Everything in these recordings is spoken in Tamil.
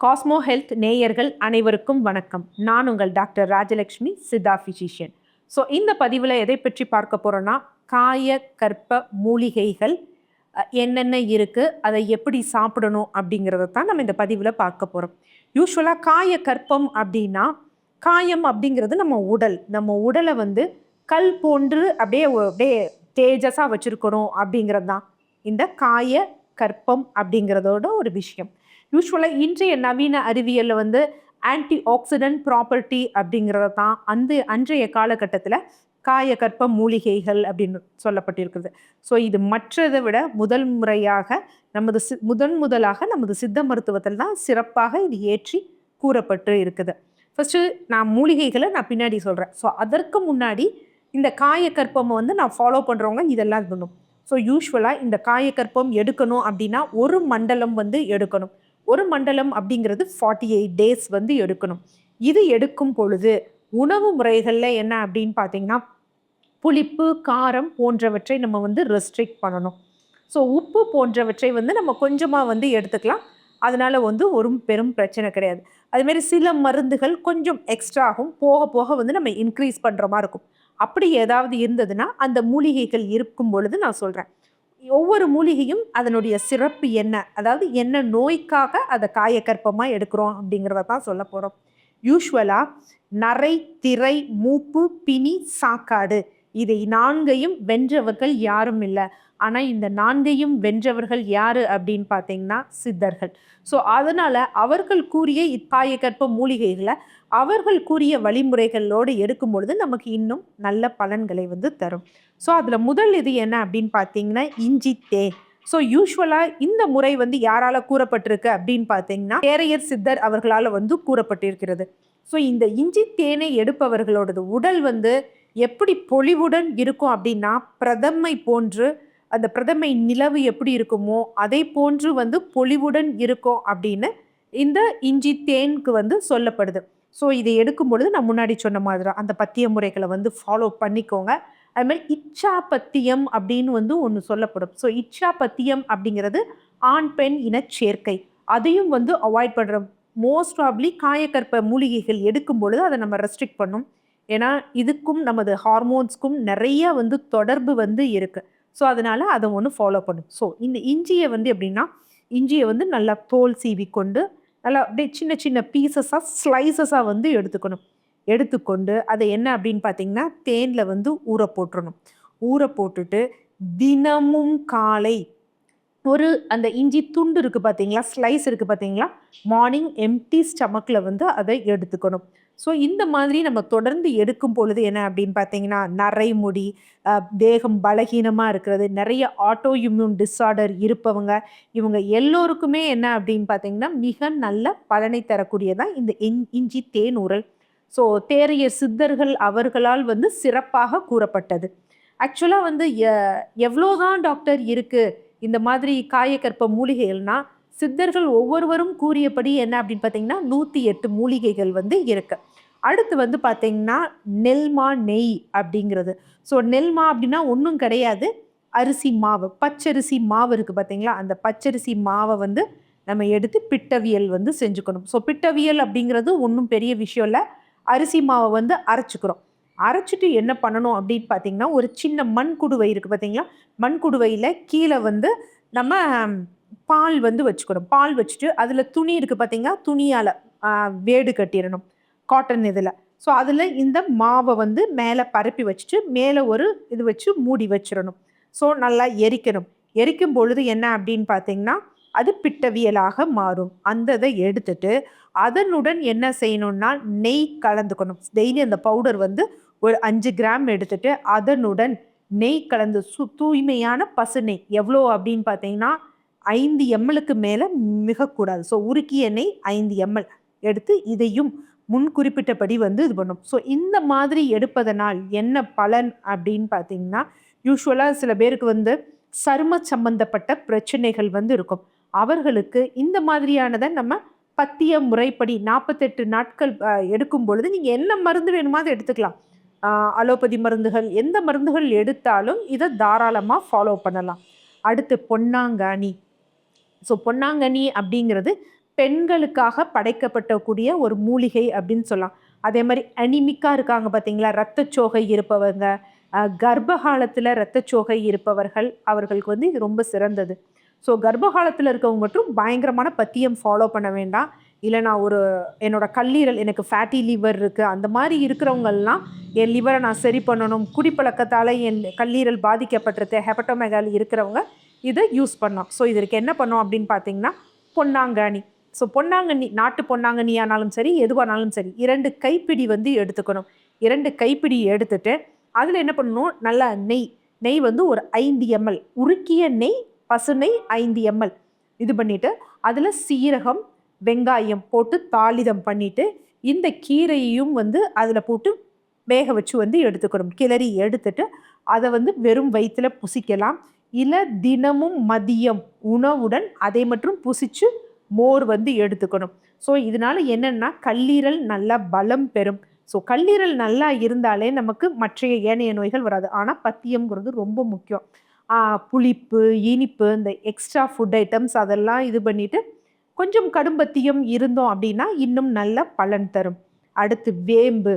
காஸ்மோ ஹெல்த் நேயர்கள் அனைவருக்கும் வணக்கம். நான் உங்கள் doctor Rajalakshmi Siddha physician so இந்த பதிவில் எதை பற்றி பார்க்க போகிறோன்னா காய கற்ப மூலிகைகள் என்னென்ன இருக்குது அதை எப்படி சாப்பிடணும் அப்படிங்கிறத தான் நம்ம இந்த பதிவில் பார்க்க போகிறோம் யூஸ்வலாக காய கற்பம் அப்படின்னா காயம் அப்படிங்கிறது நம்ம உடல். நம்ம உடலை வந்து கல் போன்று அப்படியே அப்படியே தேஜஸாக வச்சுருக்கணும் அப்படிங்கிறது தான் இந்த காய கற்பம் அப்படிங்கிறதோட ஒரு விஷயம். யூஸ்வலாக இன்றைய நவீன அறிவியலில் வந்து ஆன்டி ஆக்சிடென்ட் ப்ராப்பர்ட்டி அப்படிங்கிறத தான் அந்த அன்றைய காலகட்டத்தில் காயகற்ப மூலிகைகள் அப்படின்னு சொல்லப்பட்டிருக்கிறது ஸோ இது மற்றதை விட முதல் முறையாக நமது சி முதன் முதலாக நமது சித்த மருத்துவத்தில் தான் சிறப்பாக இது ஏற்றி கூறப்பட்டு இருக்குது. ஃபஸ்ட்டு நான் மூலிகைகளை நான் பின்னாடி சொல்கிறேன் ஸோ அதற்கு முன்னாடி இந்த காயக்கற்பம் வந்து நான் ஃபாலோ பண்ணுறவங்க இதெல்லாம் இருக்கணும். ஸோ யூஸ்வலாக இந்த காயக்கற்பம் எடுக்கணும் அப்படின்னா ஒரு மண்டலம் வந்து எடுக்கணும். ஒரு மண்டலம் அப்படிங்கிறது ஃபார்ட்டி எயிட் டேஸ் வந்து எடுக்கணும். இது எடுக்கும் பொழுது உணவு முறைகளில் என்ன அப்படின்னு பார்த்தீங்கன்னா புளிப்பு காரம் போன்றவற்றை நம்ம வந்து ரெஸ்ட்ரிக்ட் பண்ணணும். ஸோ உப்பு போன்றவற்றை வந்து நம்ம கொஞ்சமாக வந்து எடுத்துக்கலாம். அதனால் வந்து ஒரு பெரும் பிரச்சனை கிடையாது. அதுமாரி சில மருந்துகள் கொஞ்சம் எக்ஸ்ட்ரா ஆகும். போக போக வந்து நம்ம இன்க்ரீஸ் பண்ணுற மாதிரி இருக்கும். அப்படி ஏதாவது இருந்ததுன்னா அந்த மூலிகைகள் இருக்கும் பொழுது நான் சொல்கிறேன் ஒவ்வொரு மூலிகையும் அதனுடைய சிறப்பு என்ன? அதாவது என்ன நோய்க்காக அதை காயக்கற்பமாக எடுக்கிறோம் அப்படிங்கிறத தான் சொல்ல போகிறோம் யூஸ்வலாக நரை திரை மூப்பு பிணி சாக்காடு. இதை நான்கையும் வென்றவர்கள் யாரும் இல்லை. ஆனால் இந்த நான்கையும் வென்றவர்கள் யார் அப்படின்னு பார்த்தீங்கன்னா சித்தர்கள். ஸோ அதனால் அவர்கள் கூறிய இப்பாயக்கற்ப மூலிகைகளை அவர்கள் கூறிய வழிமுறைகளோடு எடுக்கும் பொழுது நமக்கு இன்னும் நல்ல பலன்களை வந்து தரும். ஸோ அதில் முதல் இது என்ன அப்படின்னு பார்த்தீங்கன்னா இஞ்சி தேன் ஸோ யூஸ்வலாக இந்த முறை வந்து யாரால் கூறப்பட்டிருக்கு அப்படின்னு பார்த்தீங்கன்னா தேரையர் சித்தர் அவர்களால் வந்து கூறப்பட்டிருக்கிறது. ஸோ இந்த இஞ்சி தேனை எடுப்பவர்களோடது உடல் வந்து எப்படி பொலிவுடன் இருக்கும் அப்படின்னா பிரதமை போன்று அந்த பிரதமை நிலவு எப்படி இருக்குமோ அதை போன்று வந்து பொலிவுடன் இருக்கும் அப்படின்னு இந்த இஞ்சி தேனுக்கு வந்து சொல்லப்படுது. ஸோ இதை எடுக்கும் பொழுது நான் முன்னாடி சொன்ன மாதிரி தான் அந்த பத்திய முறைகளை வந்து ஃபாலோ பண்ணிக்கோங்க. அதுமாதிரி இச்சா பத்தியம் அப்படின்னு வந்து ஒன்று சொல்லப்படும். ஸோ இச்சா பத்தியம் அப்படிங்கிறது ஆண் பெண் இன சேர்க்கை. அதையும் வந்து அவாய்ட் பண்ணுற மோஸ்ட் ப்ராப்ளி காயக்கற்ப மூலிகைகள் எடுக்கும் பொழுது அதை நம்ம ரெஸ்ட்ரிக்ட் பண்ணும். ஏன்னா இதுக்கும் நமது ஹார்மோன்ஸ்க்கும் நிறைய வந்து தொடர்பு வந்து இருக்குது ஸோ அதனால் அதை ஒன்று ஃபாலோ பண்ணும் ஸோ இந்த இஞ்சியை வந்து எப்படின்னா இஞ்சியை வந்து நல்லா தோல் சீவி கொண்டு நல்லா அப்படியே சின்ன சின்ன பீசஸாக ஸ்லைசஸாக வந்து எடுத்துக்கணும். எடுத்துக்கொண்டு அதை என்ன அப்படின்னு பார்த்தீங்கன்னா தேனில் வந்து ஊற போட்டுறணும். ஊற போட்டுட்டு தினமும் காலை ஒரு அந்த இஞ்சி துண்டு இருக்குது பார்த்தீங்களா ஸ்லைஸ் இருக்குது பார்த்தீங்களா மார்னிங் எம்டி ஸ்டமக்கில் வந்து அதை எடுத்துக்கணும். ஸோ இந்த மாதிரி நம்ம தொடர்ந்து எடுக்கும் பொழுது என்ன அப்படின்னு பார்த்தீங்கன்னா நரைமுடி தேகம் பலகீனமாக இருக்கிறது நிறைய ஆட்டோ இம்யூன் டிஸார்டர் இருப்பவங்க இவங்க எல்லோருக்குமே என்ன அப்படின்னு பார்த்தீங்கன்னா மிக நல்ல பலனை தரக்கூடியதான் இந்த இஞ்- இஞ்சி தேன் உரல். ஸோ தேரைய சித்தர்கள் அவர்களால் வந்து சிறப்பாக கூறப்பட்டது. ஆக்சுவலாக வந்து எவ்வளோதான் டாக்டர் இருக்குது இந்த மாதிரி காயக்கற்ப மூலிகைகள்னால் சித்தர்கள் ஒவ்வொருவரும் கூறியபடி என்ன அப்படின்னு பார்த்தீங்கன்னா நூற்றி எட்டு மூலிகைகள் வந்து இருக்கு. அடுத்து வந்து பார்த்தீங்கன்னா நெல்மா நெய் அப்படிங்கிறது. ஸோ நெல்மா அப்படின்னா ஒன்றும் கிடையாது. அரிசி மாவு பச்சரிசி மாவு இருக்குது பார்த்தீங்களா? அந்த பச்சரிசி மாவை வந்து நம்ம எடுத்து பிட்டவியல் வந்து செஞ்சுக்கணும். ஸோ பிட்டவியல் அப்படிங்கிறது ஒன்றும் பெரிய விஷயம் இல்லை. அரிசி மாவை வந்து அரைச்சிக்கிறோம். அரைச்சிட்டு என்ன பண்ணணும் அப்படின்னு பார்த்தீங்கன்னா ஒரு சின்ன மண் குடுவை இருக்குது பார்த்தீங்களா? மண் குடுவையில் கீழே வந்து நம்ம பால் வந்து வச்சுக்கணும். பால் வச்சுட்டு அதில் துணி இருக்குது பார்த்தீங்கன்னா துணியால் வேடு கட்டிடணும். காட்டன் இதில். ஸோ அதில் இந்த மாவை வந்து மேலே பரப்பி வச்சுட்டு மேலே ஒரு இது வச்சு மூடி வச்சிடணும். ஸோ நல்லா எரிக்கணும். எரிக்கும் பொழுது என்ன அப்படின்னு பார்த்தீங்கன்னா அது பிட்டவியலாக மாறும். அந்த இதை எடுத்துட்டு அதனுடன் என்ன செய்யணும்னா நெய் கலந்துக்கணும். டெய்லி அந்த பவுடர் வந்து ஒரு அஞ்சு கிராம் எடுத்துட்டு அதனுடன் நெய் கலந்து சு தூய்மையான பசு நெய். எவ்வளோ அப்படின்னு பார்த்தீங்கன்னா ஐந்து எம்எலுக்கு மேலே மிகக்கூடாது. ஸோ உருக்கிய நெய் ஐந்து எம்எல் எடுத்து இதையும் முன் குறிப்பிட்டபடி வந்து இது பண்ணும். ஸோ இந்த மாதிரி எடுப்பதனால் என்ன பலன் அப்படின்னு பார்த்தீங்கன்னா யூஸ்வலாக சில பேருக்கு வந்து சரும சம்பந்தப்பட்ட பிரச்சனைகள் வந்து இருக்கும். அவர்களுக்கு இந்த மாதிரியானதை நம்ம பத்திய முறைப்படி நாற்பத்தெட்டு நாட்கள் எடுக்கும் பொழுது நீங்கள் என்ன மருந்து வேணுமோ அதை எடுத்துக்கலாம் அலோபதி மருந்துகள் எந்த மருந்துகள் எடுத்தாலும் இதை தாராளமாக ஃபாலோ பண்ணலாம். அடுத்து பொன்னாங்கானி ஸோ பொன்னாங்கண்ணி அப்படிங்கிறது பெண்களுக்காக படைக்கப்பட்டக்கூடிய ஒரு மூலிகை அப்படின்னு சொல்லலாம். அதே மாதிரி அனிமிக்காக இருக்காங்க பார்த்தீங்களா? ரத்தச்சோகை இருப்பவங்க கர்ப்பகாலத்தில் கர்ப்ப இரத்தச்சோகை இருப்பவர்கள் அவர்களுக்கு வந்து இது ரொம்ப சிறந்தது. ஸோ கர்ப்பகாலத்தில் இருக்கவங்க மட்டும் பயங்கரமான பத்தியம் ஃபாலோ பண்ண வேண்டாம். இல்லை நான் ஒரு என்னோடய கல்லீரல் எனக்கு ஃபேட்டி லிவர் இருக்குது அந்த மாதிரி இருக்கிறவங்கெல்லாம் என் லிவரை நான் சரி பண்ணணும். குடிப்பழக்கத்தால் என் கல்லீரல் பாதிக்கப்பட்டிருக்கு. ஹெபட்டோமெகால் இருக்கிறவங்க இதை யூஸ் பண்ணலாம் ஸோ இதற்கு என்ன பண்ணோம் அப்படின்னு பார்த்தீங்கன்னா பொன்னாங்கண்ணி. ஸோ பொன்னாங்கண்ணி நாட்டு பொன்னாங்கண்ணியானாலும் சரி எதுவானாலும் சரி இரண்டு கைப்பிடி வந்து எடுத்துக்கணும். இரண்டு கைப்பிடி எடுத்துட்டு அதில் என்ன பண்ணணும்? நல்லா நெய். நெய் வந்து ஒரு ஐந்து எம்எல் உருக்கிய நெய் பசு நெய் ஐந்து எம்எல் இது பண்ணிவிட்டு அதில் சீரகம் வெங்காயம் போட்டு தாளிதம் பண்ணிவிட்டு இந்த கீரையையும் வந்து அதில் போட்டு வேக வச்சு வந்து எடுத்துக்கணும். கிளறி எடுத்துட்டு அதை வந்து வெறும் வயிற்றில் புசிக்கலாம். இல்லை தினமும் மதியம் உணவுடன் அதை மட்டும் புசிச்சு மோர் வந்து எடுத்துக்கணும். ஸோ இதனால என்னென்னா கல்லீரல் நல்லா பலம் பெறும். ஸோ கல்லீரல் நல்லா இருந்தாலே நமக்கு மற்றைய ஏனைய நோய்கள் வராது. ஆனால் பத்தியம்ங்கிறது ரொம்ப முக்கியம். புளிப்பு இனிப்பு இந்த எக்ஸ்ட்ரா ஃபுட் ஐட்டம்ஸ் அதெல்லாம் இது பண்ணிவிட்டு கொஞ்சம் கடும்பத்தியம் இருந்தோம் அப்படின்னா இன்னும் நல்ல பலன் தரும். அடுத்து வேம்பு.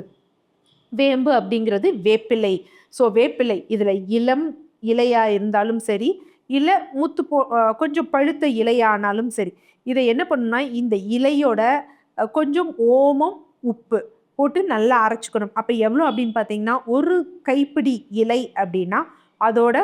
வேம்பு அப்படிங்கிறது வேப்பிலை. ஸோ வேப்பிலை இதில் இளம் இலையா இருந்தாலும் சரி இல்லை மூத்து போ கொஞ்சம் பழுத்த இலையானாலும் சரி இதை என்ன பண்ணுன்னா இந்த இலையோட கொஞ்சம் ஓமம் உப்பு போட்டு நல்லா அரைச்சிக்கணும். அப்போ எவ்வளோ அப்படின்னு பார்த்தீங்கன்னா ஒரு கைப்பிடி இலை அப்படின்னா அதோட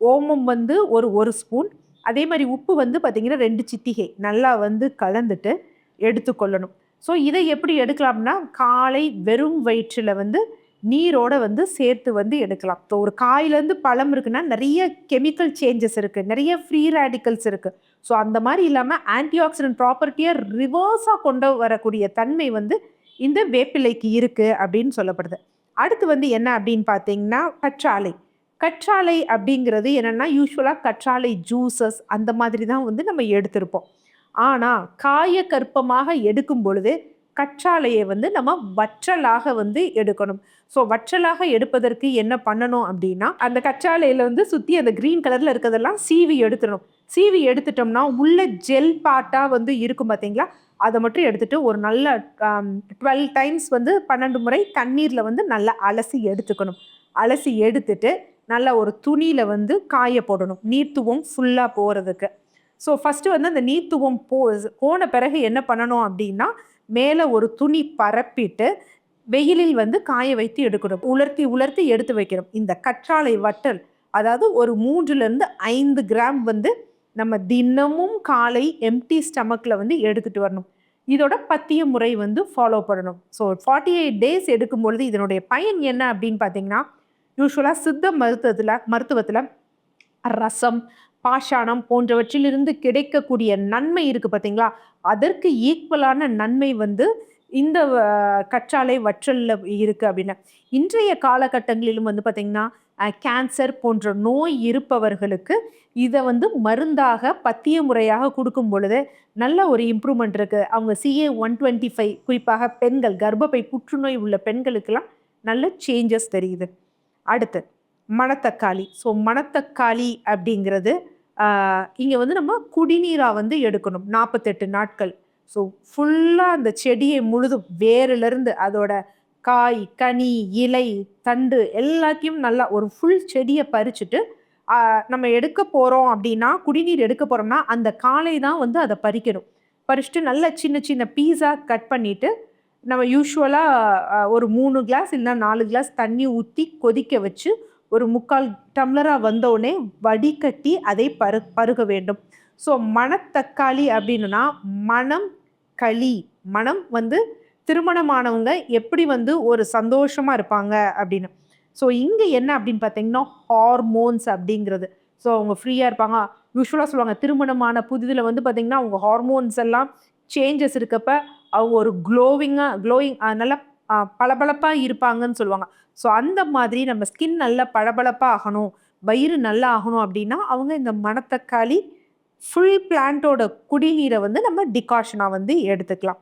ஓமம் வந்து ஒரு ஒரு ஸ்பூன். அதே மாதிரி உப்பு வந்து பார்த்திங்கன்னா ரெண்டு சித்திகை நல்லா வந்து கலந்துட்டு எடுத்துக்கொள்ளணும். ஸோ இதை எப்படி எடுக்கலாம்னா காலை வெறும் வயிற்றில் வந்து நீரோட வந்து சேர்த்து வந்து எடுக்கலாம். இப்போ ஒரு காயிலேருந்து பழம் இருக்குன்னா நிறைய கெமிக்கல் சேஞ்சஸ் இருக்குது நிறைய ஃப்ரீ ரேடிக்கல்ஸ் இருக்குது ஸோ அந்த மாதிரி இல்லாமல் ஆன்டிஆக்சிடென்ட் ப்ராப்பர்ட்டியை ரிவர்ஸாக கொண்டு வரக்கூடிய தன்மை வந்து இந்த வேப்பிலைக்கு இருக்குது அப்படின்னு சொல்லப்படுது. அடுத்து வந்து என்ன அப்படின்னு பார்த்தீங்கன்னா கற்றாழை. கற்றாழை அப்படிங்கிறது என்னென்னா யூஸ்வலாக கற்றாழை ஜூஸஸ் அந்த மாதிரி தான் வந்து நம்ம எடுத்திருப்போம். ஆனால் காய கற்பமாக எடுக்கும் பொழுது கற்றாழையை வந்து நம்ம வற்றலாக வந்து எடுக்கணும். ஸோ வற்றலாக எடுப்பதற்கு என்ன பண்ணணும் அப்படின்னா அந்த கற்றாழையில் வந்து சுற்றி அந்த க்ரீன் கலரில் இருக்கிறதெல்லாம் சீவி எடுத்துடணும். சீவி எடுத்துட்டோம்னா உள்ள ஜெல் பாட்டாக வந்து இருக்கும் பார்த்தீங்களா அதை மட்டும் எடுத்துட்டு ஒரு நல்ல டுவெல் டைம்ஸ் வந்து பன்னெண்டு முறை தண்ணீரில் வந்து நல்லா அலசி எடுத்துக்கணும். அலசி எடுத்துட்டு நல்லா ஒரு துணியில் வந்து காய போடணும். நீர்த்துவம் ஃபுல்லாக போகிறதுக்கு ஸோ ஃபஸ்ட்டு வந்து அந்த நீர்த்துவம் போ போன பிறகு என்ன பண்ணணும் அப்படின்னா மேலே ஒரு துணி பரப்பிட்டு வெயிலில் வந்து காய வைத்து எடுக்கணும். உலர்த்தி உலர்த்தி எடுத்து வைக்கணும். இந்த கற்றாழை வட்டல் அதாவது ஒரு மூன்றுலேருந்து ஐந்து கிராம் வந்து நம்ம தினமும் காலை எம்டி ஸ்டமக்கில் வந்து எடுத்துகிட்டு வரணும். இதோட பத்திய முறை வந்து ஃபாலோ பண்ணணும். ஸோ ஃபார்ட்டி எயிட் டேஸ் எடுக்கும் பொழுது இதனுடைய பயன் என்ன அப்படின்னு பார்த்தீங்கன்னா யூஸ்வலாக சித்த மருத்துவத்தில் மருத்துவத்தில் ரசம் பாஷாணம் போன்றவற்றிலிருந்து கிடைக்கக்கூடிய நன்மை இருக்குது பார்த்தீங்களா அதற்கு ஈக்குவலான நன்மை வந்து இந்த கற்றாழை வற்றலில் இருக்குது அப்படின்னு. இன்றைய காலகட்டங்களிலும் வந்து பார்த்திங்கன்னா கேன்சர் போன்ற நோய் இருப்பவர்களுக்கு இதை வந்து மருந்தாக பத்திய முறையாக கொடுக்கும் பொழுது நல்ல ஒரு இம்ப்ரூவ்மெண்ட் இருக்குது அவங்க சிஏ ஒன் டுவெண்ட்டி ஃபைவ் குறிப்பாக பெண்கள் கர்ப்பப்பை புற்றுநோய் உள்ள பெண்களுக்கெல்லாம் நல்ல சேஞ்சஸ் தெரியுது. அடுத்து மணத்தக்காளி. ஸோ மணத்தக்காளி அப்படிங்கிறது இங்கே வந்து நம்ம குடிநீராக வந்து எடுக்கணும். நாற்பத்தெட்டு நாட்கள். ஸோ ஃபுல்லாக அந்த செடியை முழுதும் வேரிலிருந்து அதோட காய் கனி இலை தண்டு எல்லாத்தையும் நல்லா ஒரு ஃபுல் செடியை பறிச்சுட்டு நம்ம எடுக்க போகிறோம் அப்படின்னா குடிநீர் எடுக்க போகிறோம்னா அந்த காலை தான் வந்து அதை பறிக்கணும். பறிச்சுட்டு நல்லா சின்ன சின்ன பீஸாக கட் பண்ணிவிட்டு நம்ம யூஸ்வலாக ஒரு மூணு கிளாஸ் இல்லைன்னா நாலு கிளாஸ் தண்ணி ஊற்றி கொதிக்க வச்சு ஒரு முக்கால் டம்ளராக வந்தோடனே வடிகட்டி அதை பரு பருக வேண்டும். ஸோ மணத்தக்காளி அப்படின்னா மனம் களி மனம் வந்து திருமணமானவங்க எப்படி வந்து ஒரு சந்தோஷமாக இருப்பாங்க அப்படின்னு. ஸோ இங்கே என்ன அப்படின்னு பார்த்தீங்கன்னா ஹார்மோன்ஸ் அப்படிங்கிறது. ஸோ அவங்க ஃப்ரீயாக இருப்பாங்க. யூஸ்வலாக சொல்லுவாங்க திருமணமான புதிதில் வந்து பார்த்திங்கன்னா அவங்க ஹார்மோன்ஸ் எல்லாம் சேஞ்சஸ் இருக்கப்ப அவங்க ஒரு க்ளோவிங்காக க்ளோயிங் நல்லா பளபளப்பாக இருப்பாங்கன்னு சொல்லுவாங்க. ஸோ அந்த மாதிரி நம்ம ஸ்கின் நல்லா பளபளப்பாக ஆகணும் வயிறு நல்லா ஆகணும் அப்படின்னா அவங்க இந்த மணத்தக்காளி ஃபுல் பிளான்ட்டோட குடிநீரை வந்து நம்ம டிகாஷனாக வந்து எடுத்துக்கலாம்.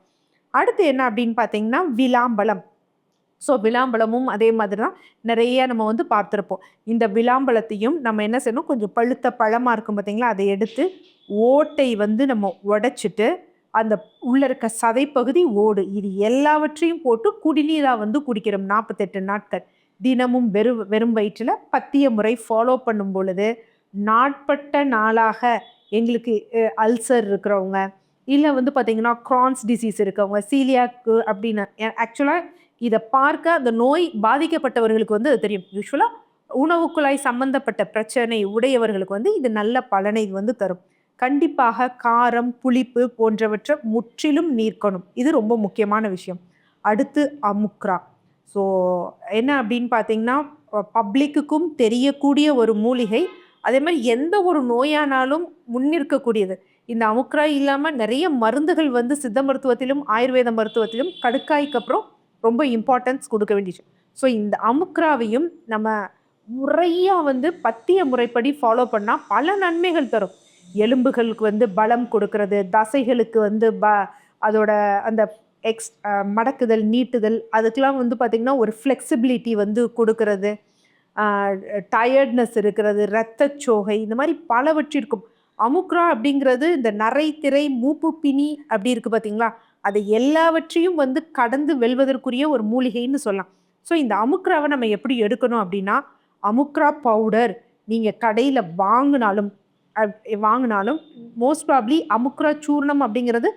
அடுத்து என்ன அப்படின்னு பார்த்தீங்கன்னா விளாம்பழம். ஸோ விளாம்பழமும் அதே மாதிரி தான் நிறைய நம்ம வந்து பார்த்துருப்போம். இந்த விளாம்பழத்தையும் நம்ம என்ன செய்யணும் கொஞ்சம் பழுத்த பழமாக இருக்கும் பார்த்தீங்களா அதை எடுத்து ஓட்டை வந்து நம்ம உடைச்சிட்டு அந்த உள்ள இருக்க சதைப்பகுதி ஓடு. இது எல்லாவற்றையும் போட்டு குடிநீராக வந்து குடிக்கிறோம். நாற்பத்தெட்டு நாட்கள். தினமும் வெறும் வெறும் வயிற்றில் பத்திய முறை ஃபாலோ பண்ணும் பொழுது நாட்பட்ட நாளாக எங்களுக்கு அல்சர் இருக்கிறவங்க இல்லை வந்து பார்த்திங்கன்னா க்ரான்ஸ் டிசீஸ் இருக்கவங்க சீலியாக்கு அப்படின்னு ஆக்சுவலாக இதை பார்க்க அந்த நோய் பாதிக்கப்பட்டவர்களுக்கு வந்து அது தெரியும். யூஸ்வலாக உணவுக்குழாய் சம்மந்தப்பட்ட சம்பந்தப்பட்ட பிரச்சனை உடையவர்களுக்கு வந்து இது நல்ல பலனை வந்து தரும். கண்டிப்பாக காரம் புளிப்பு போன்றவற்றை முற்றிலும் நீர்க்கணும். இது ரொம்ப முக்கியமான விஷயம். அடுத்து அமுக்ரா. ஸோ என்ன அப்படின்னு பார்த்தீங்கன்னா பப்ளிக்குக்கும் தெரியக்கூடிய ஒரு மூலிகை. அதே மாதிரி எந்த ஒரு நோயானாலும் முன்னிற்கக்கூடியது. இந்த அமுக்ரா இல்லாமல் நிறைய மருந்துகள் வந்து சித்த மருத்துவத்திலும் ஆயுர்வேத மருத்துவத்திலும் கடுக்காய்க்கு அப்புறம் ரொம்ப இம்பார்ட்டன்ஸ் கொடுக்க வேண்டியது ஸோ இந்த அமுக்ராவையும் நம்ம முறையாக வந்து பத்திய முறைப்படி ஃபாலோ பண்ணால் பல நன்மைகள் தரும். எலும்புகளுக்கு வந்து பலம் கொடுக்கறது தசைகளுக்கு வந்து ப அதோட அந்த எக்ஸ் மடக்குதல் நீட்டுதல் அதுக்கெலாம் வந்து பார்த்திங்கன்னா ஒரு ஃப்ளெக்சிபிலிட்டி வந்து கொடுக்கறது. டயர்ட்னஸ் இருக்கிறது இரத்தச்சோகை இந்த மாதிரி பலவற்றிற்கும் அமுக்ரா அப்படிங்கிறது இந்த நரை திரை மூப்பு பிணி அப்படி இருக்குது பார்த்தீங்களா அதை எல்லாவற்றையும் வந்து கடந்து வெல்வதற்குரிய ஒரு மூலிகைன்னு சொல்லலாம். ஸோ இந்த அமுக்ராவை நம்ம எப்படி எடுக்கணும் அப்படின்னா அமுக்ரா பவுடர் நீங்கள் கடையில் வாங்கினாலும் வாங்கினாலும் மோஸ்ட் ப்ராப்ளி அமுக்ரா சூர்ணம் அப்படிங்கிறது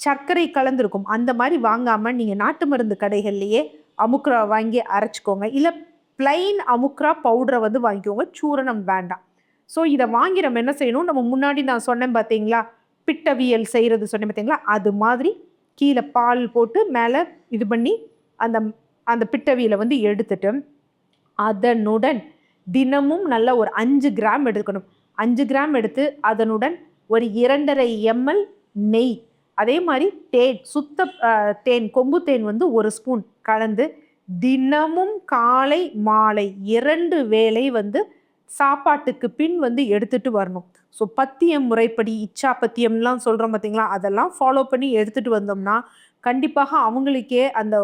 சர்க்கரை கலந்துருக்கும். அந்த மாதிரி வாங்காமல் நீங்கள் நாட்டு மருந்து கடைகள்லையே அமுக்ரா வாங்கி அரைச்சிக்கோங்க. இல்லை பிளைன் அமுக்ரா பவுடரை வந்து வாங்கிக்கோங்க. சூரணம் வேண்டாம். ஸோ இதை வாங்கி நம்ம என்ன செய்யணும்? நம்ம முன்னாடி நான் சொன்னேன் பார்த்தீங்களா பிட்டவியல் செய்கிறது சொன்னேன் பார்த்தீங்களா அது மாதிரி கீழே பால் போட்டு மேலே இது பண்ணி அந்த அந்த பிட்டவியலை வந்து எடுத்துட்டு அதனுடன் தினமும் நல்ல ஒரு அஞ்சு கிராம் எடுக்கணும் அஞ்சு கிராம் எடுத்து அதனுடன் ஒரு இரண்டரை எம்எல் நெய் அதே மாதிரி தேன் சுத்த தேன் கொம்பு தேன் வந்து ஒரு ஸ்பூன் கலந்து தினமும் காலை மாலை இரண்டு வேளை வந்து சாப்பாட்டுக்கு பின் வந்து எடுத்துட்டு வரணும். ஸோ பத்தியம் முறைப்படி இச்சா பத்தியம்லாம் சொல்கிறோம் பார்த்தீங்களா அதெல்லாம் ஃபாலோ பண்ணி எடுத்துகிட்டு வந்தோம்னா கண்டிப்பாக அவங்களுக்கே அந்த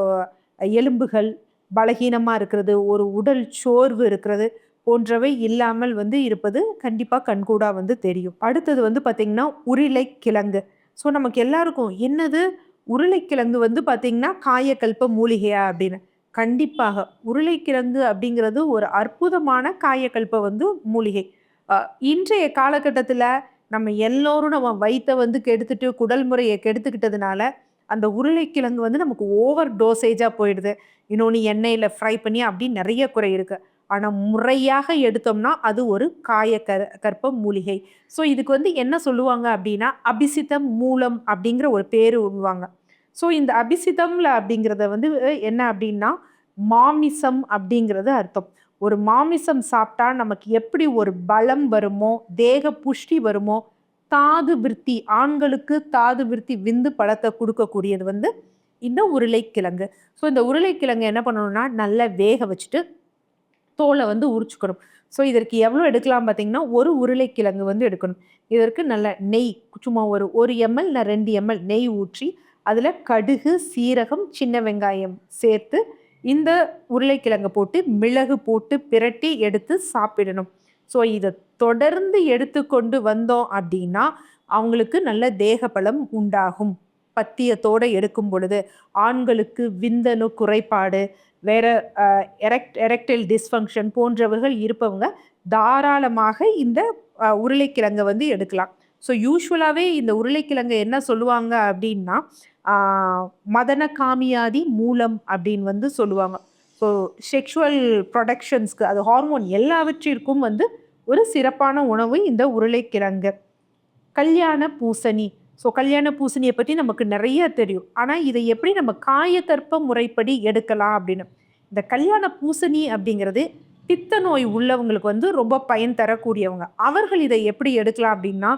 எலும்புகள் பலகீனமாக இருக்கிறது ஒரு உடல் சோர்வு இருக்கிறது. போன்றவை இல்லாமல் வந்து இருப்பது கண்டிப்பாக கண்கூடாக வந்து தெரியும். அடுத்தது வந்து பார்த்திங்கன்னா உருளை கிழங்கு ஸோ நமக்கு எல்லாருக்கும் என்னது? உருளைக்கிழங்கு வந்து பார்த்திங்கன்னா காயக்கல்ப மூலிகையா அப்படின்னு. கண்டிப்பாக உருளைக்கிழங்கு அப்படிங்கிறது ஒரு அற்புதமான காயக்கல்ப வந்து மூலிகை. இன்றைய காலகட்டத்தில் நம்ம எல்லோரும் நம்ம வயிற்றை வந்து கெடுத்துட்டு குடல் முறையை கெடுத்துக்கிட்டதுனால அந்த உருளைக்கிழங்கு வந்து நமக்கு ஓவர் டோசேஜாக போயிடுது. இன்னொன்று எண்ணெயில் ஃப்ரை பண்ணி அப்படி நிறைய குறை இருக்குது ஆனால் முறையாக எடுத்தோம்னா அது ஒரு காய கர் கற்ப மூலிகை ஸோ இதுக்கு வந்து என்ன சொல்லுவாங்க அப்படின்னா அபிசிதம் மூலம் அப்படிங்கிற ஒரு பேர் விடுவாங்க ஸோ இந்த அபிசிதம்ல அப்படிங்கிறத வந்து என்ன அப்படின்னா மாமிசம் அப்படிங்கிறது அர்த்தம். ஒரு மாமிசம் சாப்பிட்டா நமக்கு எப்படி ஒரு பலம் வருமோ தேக புஷ்டி வருமோ தாது விருத்தி ஆண்களுக்கு தாது விருத்தி விந்து பழத்தை கொடுக்கக்கூடியது வந்து இந்த உருளைக்கிழங்கு. ஸோ இந்த உருளைக்கிழங்கு என்ன பண்ணணும்னா நல்லா வேக வச்சுட்டு தோலை வந்து உரிச்சுக்கணும். ஸோ இதற்கு எவ்வளோ எடுக்கலாம் பார்த்தீங்கன்னா ஒரு உருளைக்கிழங்கு வந்து எடுக்கணும். இதற்கு நல்ல நெய் சும்மா ஒரு ஒரு எம்எல் நான் ரெண்டு எம்எல் நெய் ஊற்றி அதில் கடுகு சீரகம் சின்ன வெங்காயம் சேர்த்து இந்த உருளைக்கிழங்கை போட்டு மிளகு போட்டு பிரட்டி எடுத்து சாப்பிடணும். ஸோ இதை தொடர்ந்து எடுத்துக்கொண்டு வந்தோம் அப்படின்னா அவங்களுக்கு நல்ல தேக பலம் உண்டாகும். பத்தியத்தோடு எடுக்கும் பொழுது ஆண்களுக்கு விந்தணு குறைபாடு வேற எரக்ட் எரக்டைல் டிஸ்ஃபங்க்ஷன் போன்றவர்கள் இருப்பவங்க தாராளமாக இந்த உருளைக்கிழங்கை வந்து எடுக்கலாம். ஸோ யூஸ்வலாகவே இந்த உருளைக்கிழங்கை என்ன சொல்லுவாங்க அப்படின்னா மதன காமியாதி மூலம் அப்படின்னு வந்து சொல்லுவாங்க. ஸோ செக்ஷுவல் ப்ரொடக்ஷன்ஸ்க்கு அது ஹார்மோன் எல்லாவற்றிற்கும் வந்து ஒரு சிறப்பான உணவு இந்த உருளைக்கிழங்கு. கல்யாண பூசணி ஸோ கல்யாண பூசணியை பற்றி நமக்கு நிறைய தெரியும். ஆனால் இதை எப்படி நம்ம காயத்தற்ப முறைப்படி எடுக்கலாம் அப்படின்னு? இந்த கல்யாண பூசணி அப்படிங்கிறது பித்த நோய் உள்ளவங்களுக்கு வந்து ரொம்ப பயன் தரக்கூடியவங்க. அவர்கள் இதை எப்படி எடுக்கலாம் அப்படின்னா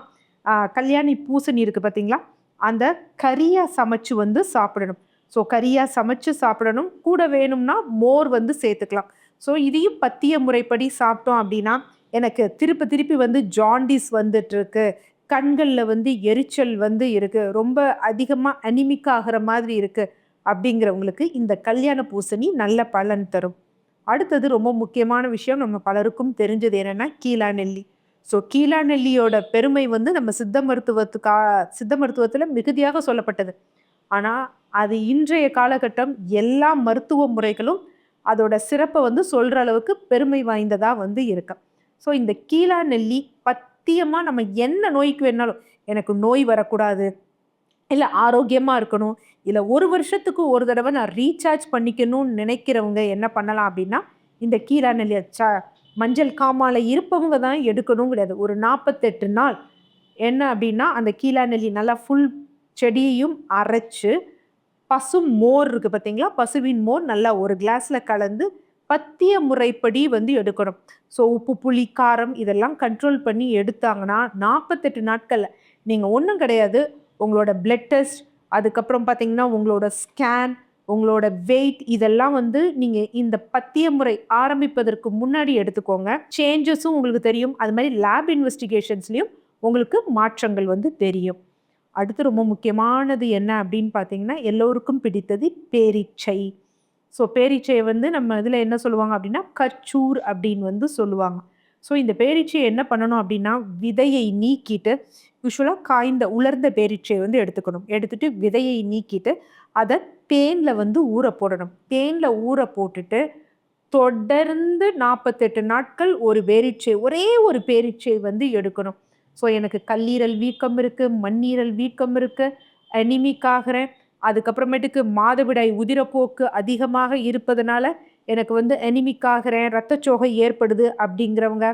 கல்யாணி பூசணி இருக்குது பார்த்தீங்களா? அந்த கரியாக சமைச்சு வந்து சாப்பிடணும். ஸோ கரியாக சமைச்சு சாப்பிடணும். கூட வேணும்னா மோர் வந்து சேர்த்துக்கலாம். ஸோ இதையும் பத்திய முறைப்படி சாப்பிட்டோம் அப்படின்னா எனக்கு திருப்பி திருப்பி வந்து ஜாண்டிஸ் வந்துட்டுருக்கு கண்களில் வந்து எரிச்சல் வந்து இருக்குது ரொம்ப அதிகமாக அனிமிக் ஆகிற மாதிரி இருக்குது அப்படிங்கிறவங்களுக்கு இந்த கல்யாண பூசணி நல்ல பலன் தரும். அடுத்தது ரொம்ப முக்கியமான விஷயம் நம்ம பலருக்கும் தெரிஞ்சது என்னென்னா கீழா நெல்லி. ஸோ கீழாநெல்லியோட பெருமை வந்து நம்ம சித்த மருத்துவத்துக்கா சித்த மருத்துவத்தில் மிகுதியாக சொல்லப்பட்டது. ஆனால் அது இன்றைய காலகட்டம் எல்லா மருத்துவ முறைகளும் அதோட சிறப்பை வந்து சொல்கிற அளவுக்கு பெருமை வாய்ந்ததாக வந்து இருக்கு. ஸோ இந்த கீழா நெல்லி சத்தியமாக நம்ம என்ன நோய்க்கு வேணாலும் எனக்கு நோய் வரக்கூடாது. இல்லை ஆரோக்கியமாக இருக்கணும். இல்லை ஒரு வருஷத்துக்கு ஒரு தடவை நான் ரீசார்ஜ் பண்ணிக்கணும்னு நினைக்கிறவங்க என்ன பண்ணலாம் அப்படின்னா இந்த கீழா நெல்லி ச மஞ்சள் காமால இருப்பவங்க தான் எடுக்கணும் கிடையாது. ஒரு நாற்பத்தெட்டு நாள். என்ன அப்படின்னா அந்த கீழா நெல்லி நல்லா ஃபுல் செடியையும் அரைச்சு பசு மோர் இருக்குது பார்த்தீங்களா பசுவின் மோர் நல்லா ஒரு கிளாஸில் கலந்து பத்திய முறைப்படி வந்து எடுக்கணும். ஸோ உப்பு புளி காரம் இதெல்லாம் கண்ட்ரோல் பண்ணி எடுத்தாங்கன்னா நாற்பத்தெட்டு நாட்களில் நீங்கள் ஒன்றும் கிடையாது. உங்களோட பிளட் டெஸ்ட் அதுக்கப்புறம் பார்த்தீங்கன்னா உங்களோட ஸ்கேன் உங்களோட வெயிட் இதெல்லாம் வந்து நீங்கள் இந்த பத்திய முறை ஆரம்பிப்பதற்கு முன்னாடி எடுத்துக்கோங்க. சேஞ்சஸும் உங்களுக்கு தெரியும். அது மாதிரி லேப் இன்வெஸ்டிகேஷன்ஸ்லேயும் உங்களுக்கு மாற்றங்கள் வந்து தெரியும். அடுத்து ரொம்ப முக்கியமானது என்ன அப்படின்னு பார்த்தீங்கன்னா எல்லோருக்கும் பிடித்தது பேரீச்சை. ஸோ பேரீச்சையை வந்து நம்ம இதில் என்ன சொல்லுவாங்க அப்படின்னா கச்சூர் அப்படின்னு வந்து சொல்லுவாங்க. ஸோ இந்த பேரீச்சையை என்ன பண்ணணும் அப்படின்னா விதையை நீக்கிட்டு யூஸ்வலாக காய்ந்த உலர்ந்த பேரீச்சையை வந்து எடுத்துக்கணும். எடுத்துட்டு விதையை நீக்கிட்டு அதை பேனில் வந்து ஊற போடணும். தேனில் ஊற போட்டுட்டு தொடர்ந்து நாற்பத்தெட்டு நாட்கள் ஒரு பேரீச்சை ஒரே ஒரு பேரீச்சை வந்து எடுக்கணும். ஸோ எனக்கு கல்லீரல் வீக்கம் இருக்குது மண்ணீரல் வீக்கம் இருக்குது அனிமிக் ஆகிறேன். அதுக்கப்புறமேட்டுக்கு மாதவிடாய் உதிரப்போக்கு அதிகமாக இருப்பதனால எனக்கு வந்து எனிமிக் ஆகிறேன் ரத்தச்சோகை ஏற்படுது அப்படிங்கிறவங்க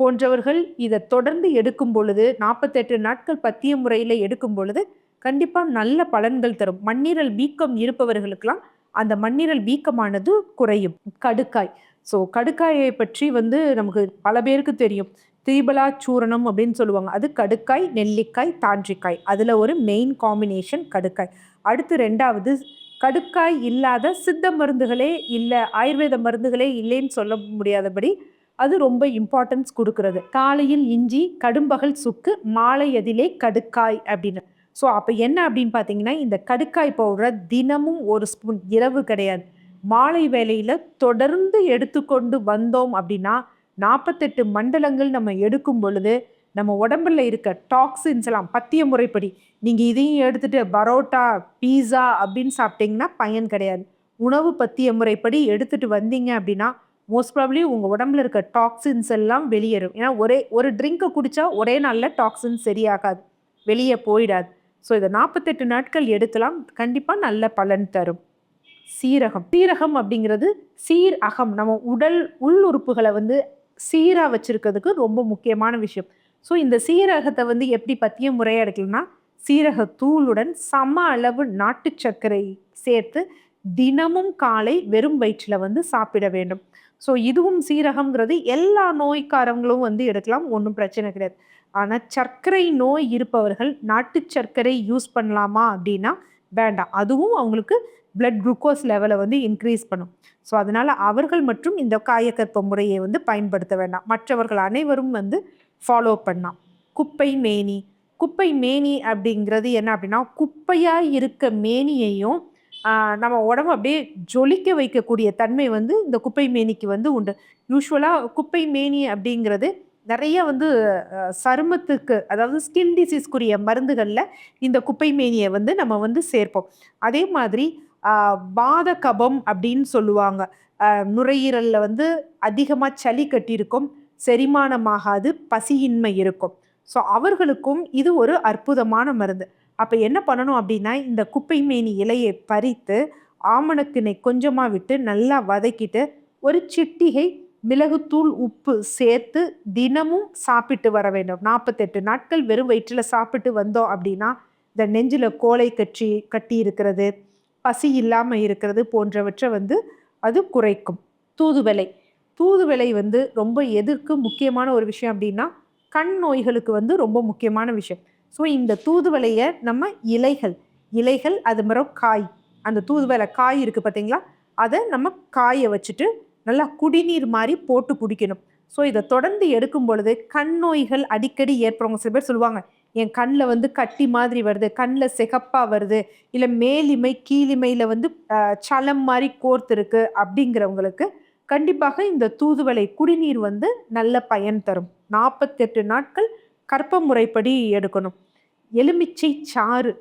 போன்றவர்கள் இதை தொடர்ந்து எடுக்கும் பொழுது நாற்பத்தெட்டு நாட்கள் பத்திய முறையில் எடுக்கும் பொழுது கண்டிப்பாக நல்ல பலன்கள் தரும். மண்ணீரல் வீக்கம் இருப்பவர்களுக்கெல்லாம் அந்த மண்ணீரல் வீக்கமானது குறையும். கடுக்காய். ஸோ கடுக்காயை பற்றி வந்து நமக்கு பல பேருக்கு தெரியும். திரிபலா சூரணம் அப்படின்னு சொல்லுவாங்க. அது கடுக்காய் நெல்லிக்காய் தாண்டிக்காய். அதில் ஒரு மெயின் காம்பினேஷன் கடுக்காய். அடுத்து ரெண்டாவது கடுக்காய் இல்லாத சித்த மருந்துகளே இல்லை ஆயுர்வேத மருந்துகளே இல்லைன்னு சொல்ல முடியாதபடி அது ரொம்ப இம்பார்ட்டன்ஸ் கொடுக்கறது. காலையில் இஞ்சி கடும்பகல் சுக்கு மாலை அதிலே கடுக்காய் அப்படின்னு. ஸோ அப்போ என்ன அப்படின்னு பார்த்தீங்கன்னா இந்த கடுக்காய் பவுடரை தினமும் ஒரு ஸ்பூன் இரவு கிடையாது. மாலை வேலையில் தொடர்ந்து எடுத்துக்கொண்டு வந்தோம் அப்படின்னா நாற்பத்தெட்டு மண்டலங்கள் நம்ம எடுக்கும் பொழுது நம்ம உடம்புல இருக்க டாக்ஸின்ஸ் எல்லாம் பத்திய முறைப்படி நீங்கள் இதையும் எடுத்துகிட்டு பரோட்டா பீஸா அப்படின்னு சாப்பிட்டீங்கன்னா பயன் கிடையாது. உணவு பத்திய முறைப்படி எடுத்துகிட்டு வந்தீங்க அப்படின்னா மோஸ்ட் ப்ராப்ளி உங்கள் உடம்புல இருக்க டாக்ஸின்ஸ் எல்லாம் வெளியேறும். ஏன்னா ஒரே ஒரு ட்ரிங்க்கை குடித்தா ஒரே நாளில் டாக்ஸின்ஸ் சரியாகாது. வெளியே போயிடாது. ஸோ இதை நாற்பத்தெட்டு நாட்கள் எடுக்கலாம் கண்டிப்பாக நல்ல பலன் தரும். சீரகம். சீரகம் அப்படிங்கிறது சீர் அகம். நம்ம உடல் உள் உறுப்புகளை வந்து சீராக வச்சுருக்கிறதுக்கு ரொம்ப முக்கியமான விஷயம். ஸோ இந்த சீரகத்தை வந்து எப்படி பற்றிய முறையாக எடுக்கலன்னா சீரக தூளுடன் சம அளவு நாட்டு சர்க்கரை சேர்த்து தினமும் காலை வெறும் வயிற்றில் வந்து சாப்பிட வேண்டும். ஸோ இதுவும் சீரகம்ங்கிறது எல்லா நோய்க்காரங்களும் வந்து எடுக்கலாம் ஒன்றும் பிரச்சனை கிடையாது. ஆனால் சர்க்கரை நோய் இருப்பவர்கள் நாட்டு சர்க்கரை யூஸ் பண்ணலாமா அப்படின்னா வேண்டாம். அதுவும் அவங்களுக்கு பிளட் குளுக்கோஸ் லெவலை வந்து இன்க்ரீஸ் பண்ணும். ஸோ அதனால் அவர்கள் மற்றும் இந்த காயக்கற்ப முறையை வந்து பயன்படுத்த வேண்டாம். மற்றவர்கள் அனைவரும் வந்து ஃபாலோ பண்ணான். குப்பை மேனி. குப்பை மேனி அப்படிங்கிறது என்ன அப்படின்னா குப்பையாக இருக்க மேனியையும் நம்ம உடம்பு அப்படியே ஜொலிக்க வைக்கக்கூடிய தன்மை வந்து இந்த குப்பை மேனிக்கு வந்து உண்டு. யூஸ்வலாக குப்பை மேனி அப்படிங்கிறது நிறைய வந்து சருமத்துக்கு அதாவது ஸ்கின் டிசீஸ்க்குரிய மருந்துகளில் இந்த குப்பை மேனியை வந்து நம்ம வந்து சேர்ப்போம். அதே மாதிரி பாத கபம் அப்படின்னு சொல்லுவாங்க. நுரையீரலில் வந்து அதிகமாக சளி கட்டியிருக்கும். செரிமானமாகாது பசியின்மை இருக்கும். ஸோ அவர்களுக்கும் இது ஒரு அற்புதமான மருந்து. அப்போ என்ன பண்ணணும் அப்படின்னா இந்த குப்பை மேனி இலையை பறித்து ஆமணக்கினை கொஞ்சமாக விட்டு நல்லா வதக்கிட்டு ஒரு சிட்டிகை மிளகுத்தூள் உப்பு சேர்த்து தினமும் சாப்பிட்டு வர வேண்டும். நாற்பத்தெட்டு நாட்கள் வெறும் வயிற்றில் சாப்பிட்டு வந்தோம் அப்படின்னா இந்த நெஞ்சில் கோலை கட்டி கட்டி இருக்கிறது பசி இல்லாமல் இருக்கிறது போன்றவற்றை வந்து அது குறைக்கும். தூதுவலை தூதுவலை வந்து ரொம்ப எதிர்க்கு முக்கியமான ஒரு விஷயம் அப்படின்னா கண் நோய்களுக்கு வந்து ரொம்ப முக்கியமான விஷயம். ஸோ இந்த தூதுவலையை நம்ம இலைகள் இலைகள் அது மாதிரி காய். அந்த தூதுவளை காய் இருக்குது பார்த்தீங்களா அதை நம்ம காய வச்சுட்டு நல்லா குடிநீர் மாதிரி போட்டு குடிக்கணும். ஸோ இதை தொடர்ந்து எடுக்கும் பொழுது கண் நோய்கள் அடிக்கடி ஏற்படுறவங்க சில பேர் சொல்லுவாங்க என் கண்ணில் வந்து கட்டி மாதிரி வருது கண்ணில் சிகப்பாக வருது இல்லை மேலிமை கீழிமையில் வந்து சலம் மாதிரி கோர்த்துருக்கு அப்படிங்கிறவங்களுக்கு கண்டிப்பாக இந்த தூதுவளை குடிநீர் வந்து நல்ல பயன் தரும். நாற்பத்தெட்டு நாட்கள் கற்ப முறைப்படி எடுக்கணும். எலுமிச்சை சாறு.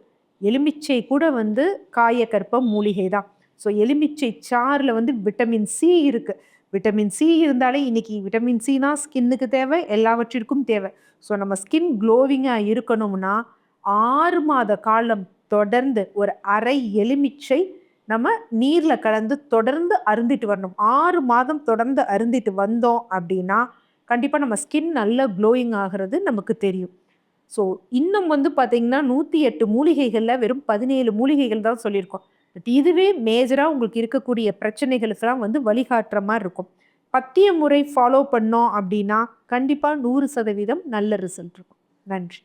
எலுமிச்சை கூட வந்து காயக்கற்ப மூலிகை தான் ஸோ எலுமிச்சை சாறில் வந்து விட்டமின் சி இருக்குது விட்டமின் சி இருந்தாலே இன்னைக்கு விட்டமின் சி தான் ஸ்கின்னுக்கு தேவை எல்லாவற்றிற்கும் தேவை. ஸோ நம்ம ஸ்கின் க்ளோவிங்காக இருக்கணும்னா ஆறு மாத காலம் தொடர்ந்து ஒரு அரை எலுமிச்சை நம்ம நீரில் கலந்து தொடர்ந்து அருந்திட்டு வரணும். ஆறு மாதம் தொடர்ந்து அருந்திட்டு வந்தோம் அப்படின்னா கண்டிப்பாக நம்ம ஸ்கின் நல்ல க்ளோயிங் ஆகிறது நமக்கு தெரியும். ஸோ இன்னும் வந்து பார்த்தீங்கன்னா நூற்றி எட்டு மூலிகைகளில் வெறும் பதினேழு மூலிகைகள் தான் சொல்லியிருக்கோம். பட் இதுவே மேஜராக உங்களுக்கு இருக்கக்கூடிய பிரச்சனைகளுக்கெல்லாம் வந்து வழிகாட்டுற மாதிரி இருக்கும். பத்திய முறை ஃபாலோ பண்ணோம் அப்படின்னா கண்டிப்பாக நூறு சதவீதம் நல்ல ரிசல்ட் இருக்கும். நன்றி.